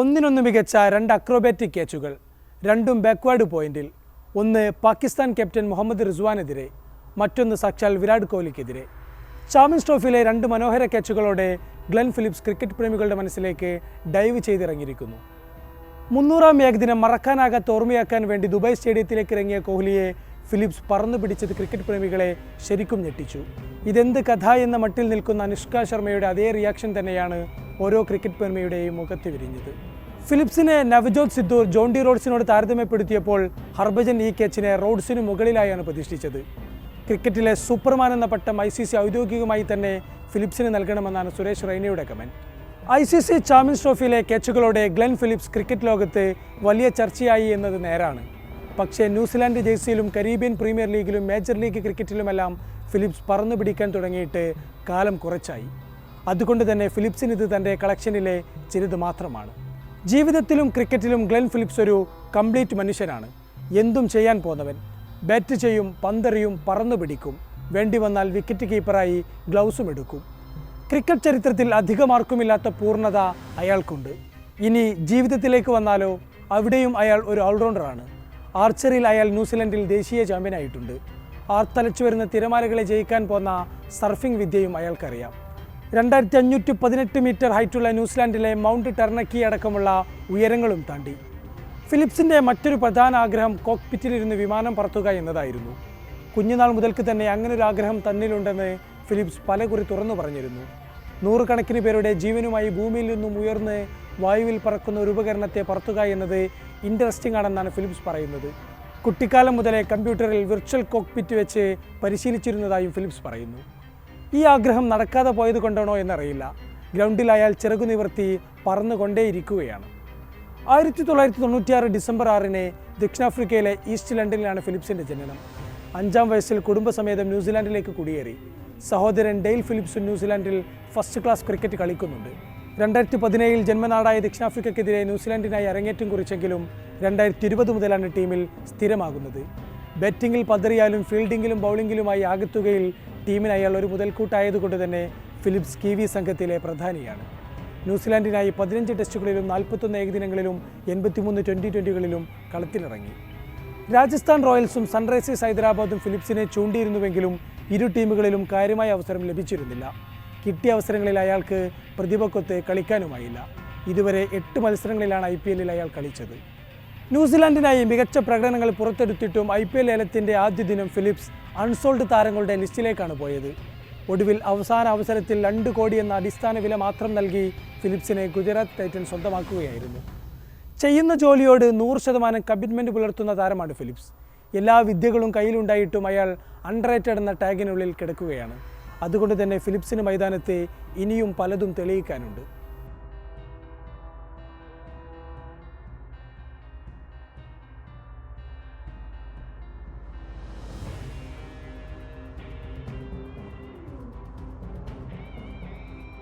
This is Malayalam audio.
ഒന്നിനൊന്ന് മികച്ച രണ്ട് അക്രോബാറ്റിക് ക്യാച്ചുകൾ രണ്ടും ബാക്ക്വേർഡ് പോയിന്റിൽ ഒന്ന് പാകിസ്ഥാൻ ക്യാപ്റ്റൻ മുഹമ്മദ് റിസ്വാനെതിരെ മറ്റൊന്ന് സാക്ഷാൽ വിരാട് കോഹ്ലിക്കെതിരെ. ചാമ്പ്യൻസ് ട്രോഫിയിലെ രണ്ട് മനോഹര ക്യാച്ചുകളോടെ ഗ്ലെൻ ഫിലിപ്സ് ക്രിക്കറ്റ് പ്രേമികളുടെ മനസ്സിലേക്ക് ഡൈവ് ചെയ്തിറങ്ങിയിരിക്കുന്നു. മുന്നൂറാം ഏകദിനം മറക്കാനാകാത്ത ഓർമ്മയാക്കാൻ വേണ്ടി ദുബായ് സ്റ്റേഡിയത്തിലേക്ക് ഇറങ്ങിയ കോഹ്ലിയെ ഫിലിപ്സ് പറന്നു പിടിച്ചത് ക്രിക്കറ്റ് പ്രേമികളെ ശരിക്കും ഞെട്ടിച്ചു. ഇതെന്ത് കഥ എന്ന മട്ടിൽ നിൽക്കുന്ന അനുഷ്ക ശർമ്മയുടെ അതേ റിയാക്ഷൻ തന്നെയാണ് ഓരോ ക്രിക്കറ്റ് പ്രേമിയുടെയും മുഖത്ത് വിരിഞ്ഞത്. ഫിലിപ്സിനെ നവജോത് സിദ്ധൂർ ജോണ്ടി റോഡ്സിനോട് താരതമ്യപ്പെടുത്തിയപ്പോൾ ഹർഭജൻ ഈ കെച്ചിനെ റോഡ്സിന് മുകളിലായാണ് പ്രതിഷ്ഠിച്ചത് ക്രിക്കറ്റിലെ സൂപ്പർമാൻ എന്ന പട്ടം ഐ സി സി ഔദ്യോഗികമായി തന്നെ ഫിലിപ്സിന് നൽകണമെന്നാണ് Suresh റൈനയുടെ comment I C C champions ട്രോഫിയിലെ ക്യാച്ചുകളോടെ ഗ്ലെൻ ഫിലിപ്സ് ക്രിക്കറ്റ് ലോകത്ത് വലിയ ചർച്ചയായി എന്നത് നേരാണ്. പക്ഷേ ന്യൂസിലാൻഡ് ജേഴ്സിയിലും കരീബിയൻ പ്രീമിയർ ലീഗിലും മേജർ ലീഗ് ക്രിക്കറ്റിലുമെല്ലാം ഫിലിപ്സ് പറന്നു പിടിക്കാൻ തുടങ്ങിയിട്ട് കാലം കുറച്ചായി. അതുകൊണ്ട് തന്നെ ഫിലിപ്സിന് ഇത് തന്റെ കളക്ഷനിലെ ചിലത് മാത്രമാണ്. ജീവിതത്തിലും ക്രിക്കറ്റിലും ഗ്ലെൻ ഫിലിപ്സ് ഒരു കംപ്ലീറ്റ് മനുഷ്യനാണ്. എന്തും ചെയ്യാൻ പോന്നവൻ. ബാറ്റ് ചെയ്യും പന്തറിയും പറന്നു പിടിക്കും. വേണ്ടി വന്നാൽ വിക്കറ്റ് കീപ്പറായി ഗ്ലൗസും എടുക്കും. ക്രിക്കറ്റ് ചരിത്രത്തിൽ അധികമാർക്കുമില്ലാത്ത പൂർണത അയാൾക്കുണ്ട്. ഇനി ജീവിതത്തിലേക്ക് വന്നാലോ അവിടെയും അയാൾ ഒരു ഓൾറൗണ്ടറാണ്. ആർച്ചറിയിൽ അയാൾ ന്യൂസിലൻഡിൽ ദേശീയ ചാമ്പ്യനായിട്ടുണ്ട്. ആർത്തലച്ചു വരുന്ന തിരമാലകളെ ജയിക്കാൻ പോന്ന സർഫിംഗ് വിദ്യയും അയാൾക്കറിയാം. രണ്ടായിരത്തി അഞ്ഞൂറ്റി പതിനെട്ട് മീറ്റർ ഹൈറ്റുള്ള ന്യൂസിലാൻഡിലെ മൗണ്ട് ടെർണക്കി അടക്കമുള്ള ഉയരങ്ങളും താണ്ടി. ഫിലിപ്സിന്റെ മറ്റൊരു പ്രധാന ആഗ്രഹം കോക്പിറ്റിലിരുന്ന് വിമാനം പറത്തുക എന്നതായിരുന്നു. കുഞ്ഞുനാൾ മുതൽക്ക് തന്നെ അങ്ങനൊരു ആഗ്രഹം തന്നിലുണ്ടെന്ന് ഫിലിപ്സ് പലകുറി തുറന്നു പറഞ്ഞിരുന്നു. നൂറുകണക്കിന് പേരുടെ ജീവനുമായി ഭൂമിയിൽ നിന്നും ഉയർന്ന് വായുവിൽ പറക്കുന്ന ഒരു ഉപകരണത്തെ പറത്തുക എന്നത് ഇൻട്രസ്റ്റിംഗ് ആണെന്നാണ് ഫിലിപ്സ് പറയുന്നത്. കുട്ടിക്കാലം മുതലേ കമ്പ്യൂട്ടറിൽ വിർച്വൽ കോക്പിറ്റ് വെച്ച് പരിശീലിച്ചിരുന്നതായും ഫിലിപ്സ് പറയുന്നു. ഈ ആഗ്രഹം നടക്കാതെ പോയത് കൊണ്ടാണോ എന്നറിയില്ല. ഗ്രൗണ്ടിൽ അയാൾ ചിറകു നിവർത്തി പറന്നുകൊണ്ടേയിരിക്കുകയാണ് ആയിരത്തി തൊള്ളായിരത്തി തൊണ്ണൂറ്റിയാറ് ഡിസംബർ ആറിന് ദക്ഷിണാഫ്രിക്കയിലെ ഈസ്റ്റ് ലണ്ടനിലാണ് ഫിലിപ്സിന്റെ ജനനം. അഞ്ചാം വയസ്സിൽ കുടുംബസമേതം ന്യൂസിലാൻഡിലേക്ക് കുടിയേറി. സഹോദരൻ ഡെയിൽ ഫിലിപ്സും ന്യൂസിലാൻഡിൽ ഫസ്റ്റ് ക്ലാസ് ക്രിക്കറ്റ് കളിക്കുന്നുണ്ട്. രണ്ടായിരത്തി പതിനേഴിൽ ജന്മനാടായ ദക്ഷിണാഫ്രിക്കയ്ക്കെതിരെ ന്യൂസിലാൻഡിനായി അരങ്ങേറ്റം കുറിച്ചെങ്കിലും രണ്ടായിരത്തി ഇരുപത് മുതലാണ് ടീമിൽ സ്ഥിരമാകുന്നത്. ബാറ്റിങ്ങിൽ പതറിയാലും ഫീൽഡിങ്ങിലും ബൗളിങ്ങിലുമായി ആകത്തുകയിൽ ടീമിന് അയാൾ ഒരു മുതൽക്കൂട്ടായതുകൊണ്ട് തന്നെ ഫിലിപ്സ് കിവി സംഘത്തിലെ പ്രധാനിയാണ്. ന്യൂസിലാൻഡിനായി പതിനഞ്ച് ടെസ്റ്റുകളിലും നാൽപ്പത്തൊന്ന് ഏകദിനങ്ങളിലും എൺപത്തിമൂന്ന് ട്വന്റി ട്വന്റികളിലും കളത്തിലിറങ്ങി. രാജസ്ഥാൻ റോയൽസും സൺറൈസേഴ്സ് ഹൈദരാബാദും ഫിലിപ്സിനെ ചൂണ്ടിയിരുന്നുവെങ്കിലും ഇരു ടീമുകളിലും കാര്യമായ അവസരം ലഭിച്ചിരുന്നില്ല. കിട്ടിയ അവസരങ്ങളിൽ അയാൾക്ക് പ്രതിഭക്കൊത്ത് കളിക്കാനുമായില്ല. ഇതുവരെ എട്ട് മത്സരങ്ങളിലാണ് ഐ പി എല്ലിൽ അയാൾ കളിച്ചത്. ന്യൂസിലാൻഡിനായി മികച്ച പ്രകടനങ്ങൾ പുറത്തെടുത്തിട്ടും ഐ പി എൽ ലേലത്തിന്റെ ആദ്യ ദിനം ഫിലിപ്സ് അൺസോൾഡ് താരങ്ങളുടെ ലിസ്റ്റിലേക്കാണ് പോയത്. ഒടുവിൽ അവസാന അവസരത്തിൽ രണ്ട് കോടി എന്ന അടിസ്ഥാന വില മാത്രം നൽകി ഫിലിപ്സിനെ ഗുജറാത്ത് ടൈറ്റൻ സ്വന്തമാക്കുകയായിരുന്നു. ചെയ്യുന്ന ജോലിയോട് നൂറ് ശതമാനം കമ്മിറ്റ്മെന്റ് പുലർത്തുന്ന താരമാണ് ഫിലിപ്സ്. എല്ലാ വിദ്യകളും കയ്യിലുണ്ടായിട്ടും അയാൾ അൺറേറ്റഡ് എന്ന ടാഗിനുള്ളിൽ കിടക്കുകയാണ്. അതുകൊണ്ട് തന്നെ ഫിലിപ്സിന് മൈതാനത്തെ ഇനിയും പലതും തെളിയിക്കാനുണ്ട്.